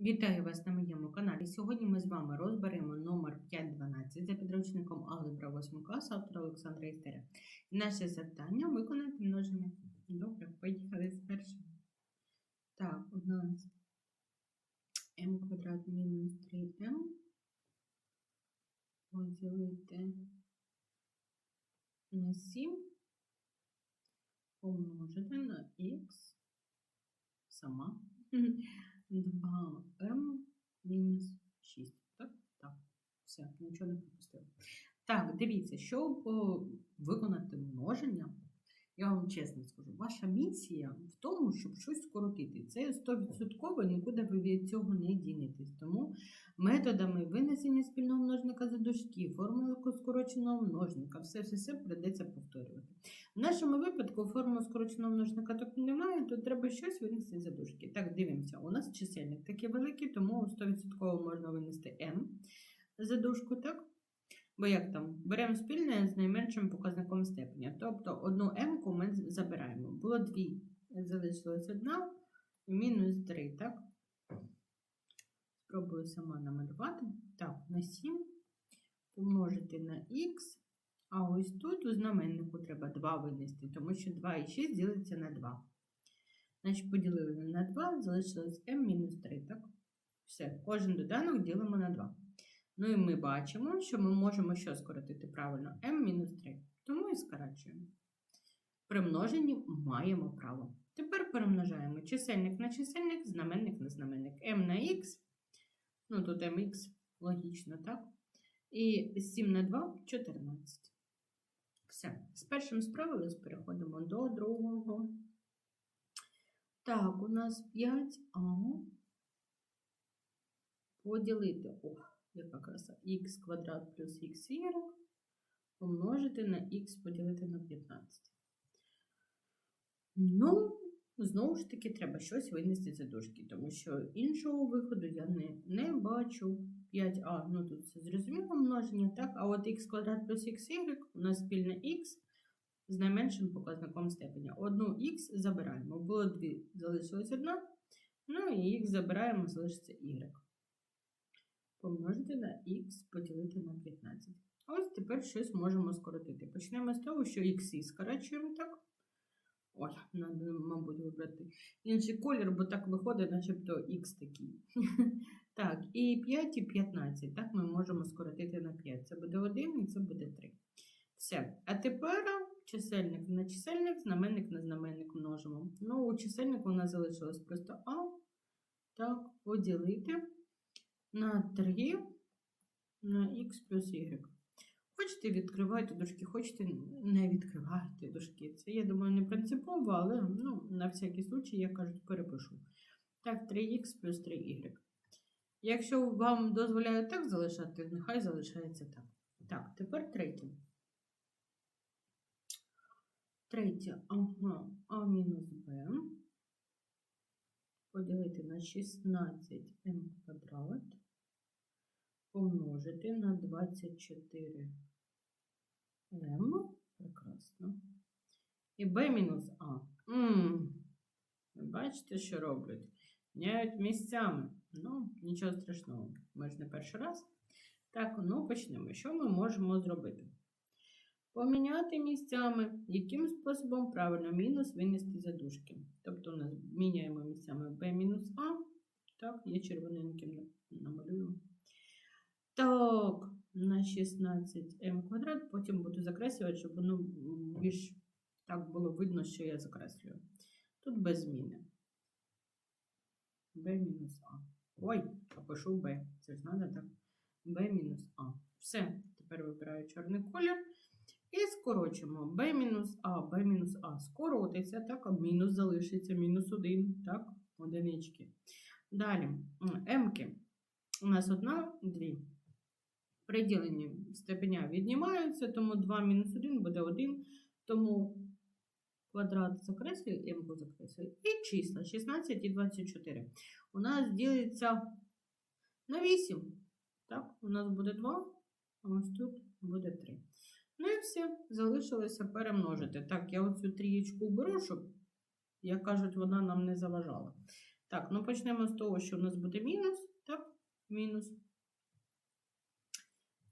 Вітаю вас на моєму каналі. Сьогодні ми з вами розберемо номер 512 за підручником Алгебра 8 класу автора Олександра Істеря. Наше завдання виконати множення. Добре, поїхали з першим. Так, у нас m квадрат мінус 3m поділити на 7 помножити на х сама. 2m мінус 6. Так? Так. Все, нічого не пропустила. Так, дивіться, щоб виконати множення, я вам чесно скажу, ваша місія в тому, щоб щось скоротити. Це 100% нікуди ви від цього не дінетесь. Тому методами винесення спільного множника за дужки, формули скороченого множника, все-все-все придеться повторювати. В нашому випадку формулу скороченого множника тут немає, то треба щось винести за дужки. Так, дивимося, у нас чисельник такий великий, тому 100% можна винести m за дужку, так? Бо як там? Беремо спільне з найменшим показником степеня. Тобто одну m ми забираємо. Було дві, залишилось одна, мінус 3, так? Спробую сама намалювати. Так, на 7 помножити на х. А ось тут у знаменнику треба 2 винести, тому що 2 і 6 ділиться на 2. Значить, поділили на 2, залишилось m мінус 3, так? Все, кожен доданок ділимо на 2. Ну і ми бачимо, що ми можемо що скоротити правильно? m мінус 3. Тому і скорочуємо. При множенні маємо право. Тепер перемножаємо чисельник на чисельник, знаменник на знаменник. m на x, ну тут mx, логічно, так? І 7 на 2 14. Все. З першим справились, переходимо до другого. Так, у нас 5а поділити. О, яка краса. х квадрат плюс xy помножити на х поділити на 15. Ну, знову ж таки, треба щось винести за дужки, тому що іншого виходу я не, не бачу. 5а, ну тут це зрозуміло множення, так? А от х квадрат плюс xy у нас спільне х з найменшим показником степеня. Одну х забираємо. Було дві, залишилось одна. Ну і х забираємо, залишиться y. Помножити на х поділити на 15. Ось тепер щось можемо скоротити. Почнемо з того, що х скорочуємо так. Ой, треба, мабуть, вибрати інший колір, бо так виходить, начебто х такий. Так, і 5, і 15. Так, ми можемо скоротити на 5. Це буде 1 і це буде 3. Все. А тепер чисельник на чисельник, знаменник на знаменник множимо. Ну, у чисельнику у нас залишилось просто А. Так, поділити на 3 на х плюс y. Хочете, відкривайте дужки, хочете, не відкривайте дужки. Це, я думаю, не принципово, але ну, на всякий случай, я кажу, перепишу. Так, 3х плюс 3y. Якщо вам дозволяють так залишати, нехай залишається так. Так, тепер третє. Третє, ага, а мінус b поділити на 16m квадрат, помножити на 24m. Прекрасно. І b мінус а. Ви бачите, що роблять? Міняють місцями. Ну, нічого страшного. Ми ж не перший раз. Так, ну почнемо. Що ми можемо зробити? Поміняти місцями, яким способом правильно мінус винести за дужки. Тобто, у нас міняємо місцями b мінус а. Так, я червоненьким намалюю. Так, на 16m квадрат, потім буду закреслювати, щоб воно більш так було видно, що я закреслюю. Тут без зміни. b мінус а. Ой, напишу b. Це ж треба так. b мінус а. Все, тепер вибираю чорний колір. І скорочимо b мінус а, b мінус а. Скоротиться, так, а мінус залишиться, мінус 1, так, одинички. Далі, m-ки. У нас одна, дві. При діленні степеня віднімаються, тому 2 мінус 1 буде 1, тому квадрат закреслюю, m закреслюю. І числа 16 і 24. У нас ділиться на 8. Так, у нас буде 2, а ось тут буде 3. Ну і все, залишилося перемножити. Так, я оцю трієчку беру, щоб, як кажуть, вона нам не заважала. Так, ну почнемо з того, що у нас буде мінус. Так, мінус.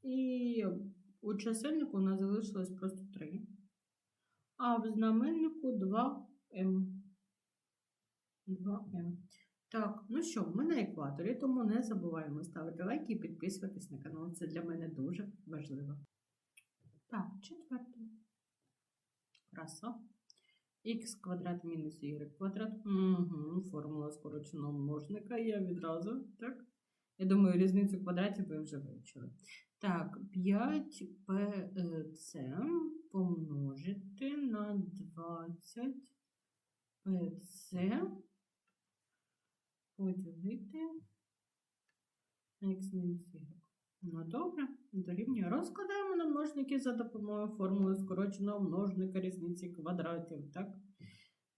І у чисельнику у нас залишилось просто 3. А в знаменнику 2m. 2m. Так, ну що, ми на екваторі, тому не забуваємо ставити лайки і підписуватись на канал. Це для мене дуже важливо. Так, четверте. Краса. Х квадрат мінус y квадрат. Угу, формула скороченого множника є відразу, так? Я думаю, різницю квадратів ви вже вивчили. Так, 5pc помножити на 20 pc поділити на х мінус y. Ну добре, дорівнює. Розкладаємо на множники за допомогою формули скороченого множника різниці квадратів. Так?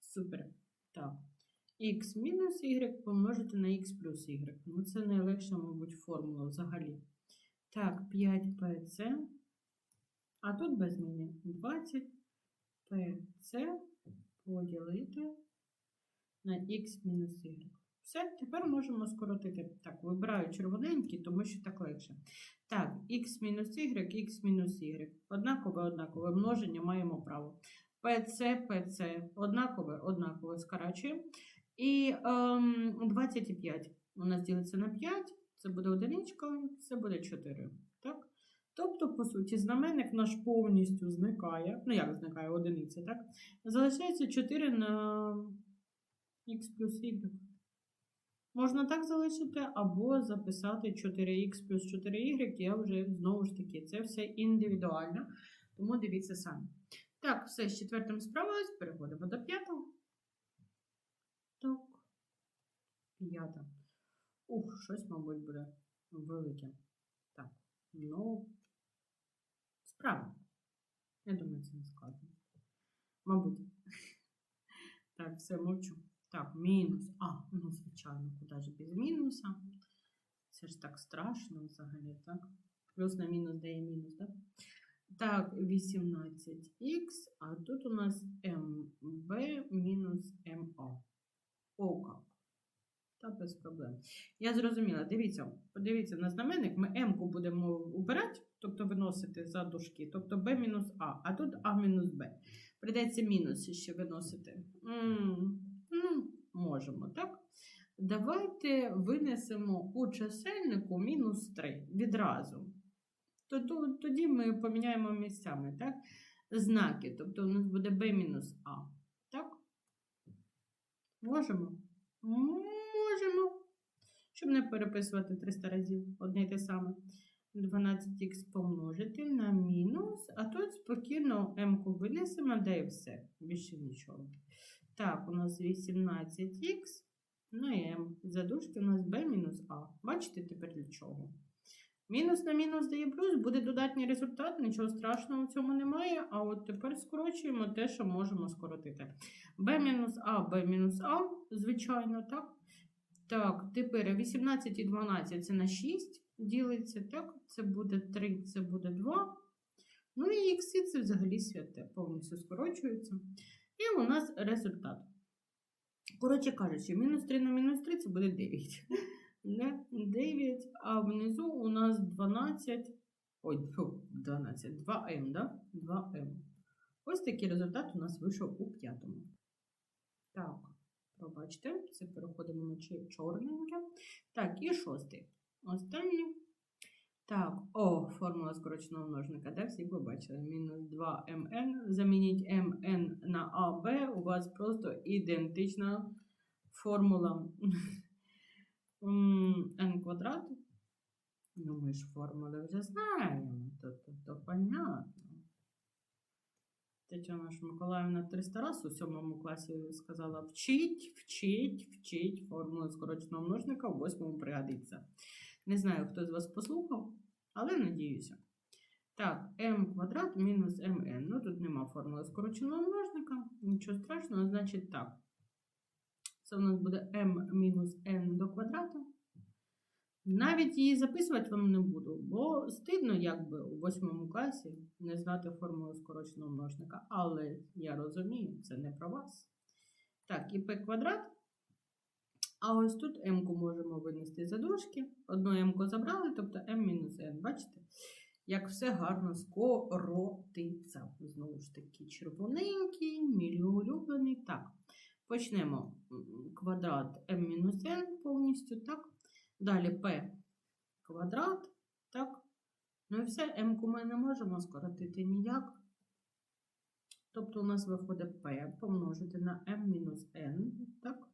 Супер. Так. Х мінус y помножити на х плюс y. Ну, це найлегша, мабуть, формула взагалі. Так, 5pc. А тут без зміни 20 pc поділити на х мінус y. Все, тепер можемо скоротити. Так, вибираю червоненький, тому що так легше. Так, х мінус y, х мінус y. Однакове, однакове множення маємо право. PC, PC, однакове, однакове скорачуємо. І ем, 25 у нас ділиться на 5, це буде одиничка, це буде 4. Так? Тобто, по суті, знаменник наш повністю зникає. Ну, як зникає одиниця, так? Залишається 4 на х плюс y. Можна так залишити, або записати 4х плюс 4y, я вже знову ж таки, це все індивідуально, тому дивіться самі. Так, все з четвертим справилось, переходимо до п'ятого. Так, п'ята. Ух, щось, мабуть, буде велике. Так, ну, справа. Я думаю, це не складно. Мабуть. Так, все, мовчу. Так, мінус. А, ну, звичайно, куди ж без мінуса? Це ж так страшно взагалі, так? Плюс на мінус дає мінус, так? Так, 18х, а тут у нас МБ мінус МА. О, як. Та без проблем. Я зрозуміла. Дивіться, подивіться на знаменник, ми М-ку будемо убирати, тобто виносити за дужки, тобто Б мінус А, а тут А мінус Б. Придеться мінус ще виносити. М, Ну, можемо, так? Давайте винесемо у чисельнику мінус 3 відразу. Тоді ми поміняємо місцями, так? Знаки. Тобто у нас буде b мінус А. Можемо? Можемо. Щоб не переписувати 300 разів одне й те саме. 12х помножити на мінус, а тут спокійно m-ку винесемо, де і все. Більше нічого. Так, у нас 18х. Ну і m. Задушки у нас b мінус А. Бачите тепер для чого? Мінус на мінус дає плюс, буде додатній результат, нічого страшного в цьому немає. А от тепер скорочуємо те, що можемо скоротити. b мінус А, b мінус А, звичайно, так? Так, тепер 18 і 12 це на 6 ділиться, так? Це буде 3, це буде 2. Ну і ікси це взагалі святе, повністю скорочується. І у нас результат. Коротше кажучи, мінус 3 на мінус 3 це буде 9. Не 9, а внизу у нас 12. Ой, 12, 2М, да? 2М. Ось такий результат у нас вийшов у п'ятому. Так, пробачте, це переходимо на чорненьке. Так, і шостий. Останній. Так, о, формула скороченого множника, да, всі побачили. Мінус 2mn. Замініть mn на ab, у вас просто ідентична формула n квадрат. Ну, ми ж формули вже знаємо, то, то, то понятно. Тетяна ж Миколаївна 300 раз у сьомому класі сказала: вчить, вчить, вчить формулу скороченого множника в восьмому пригодиться. Не знаю, хто з вас послухав, але надіюся. Так, m квадрат мінус mn. Ну, тут нема формули скороченого множника. Нічого страшного, значить так. Це у нас буде m мінус n до квадрату. Навіть її записувати вам не буду, бо стидно, якби у восьмому класі не знати формулу скороченого множника. Але я розумію, це не про вас. Так, і p квадрат. А ось тут m-ку можемо винести за дужки. Одну m-ку забрали, тобто m-n. Бачите? Як все гарно скоротиться. Знову ж таки, червоненький, мій улюблений. Так, почнемо квадрат m-n повністю, так. Далі p квадрат, так. Ну і все, m-ку ми не можемо скоротити ніяк. Тобто у нас виходить p помножити на m-n, так.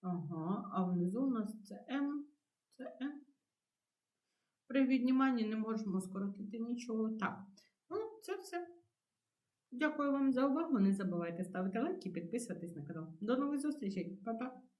Ага, а внизу у нас це m, це m. При відніманні не можемо скоротити нічого. Так, ну це все. Дякую вам за увагу. Не забувайте ставити лайки і підписуватись на канал. До нових зустрічей. Па-па!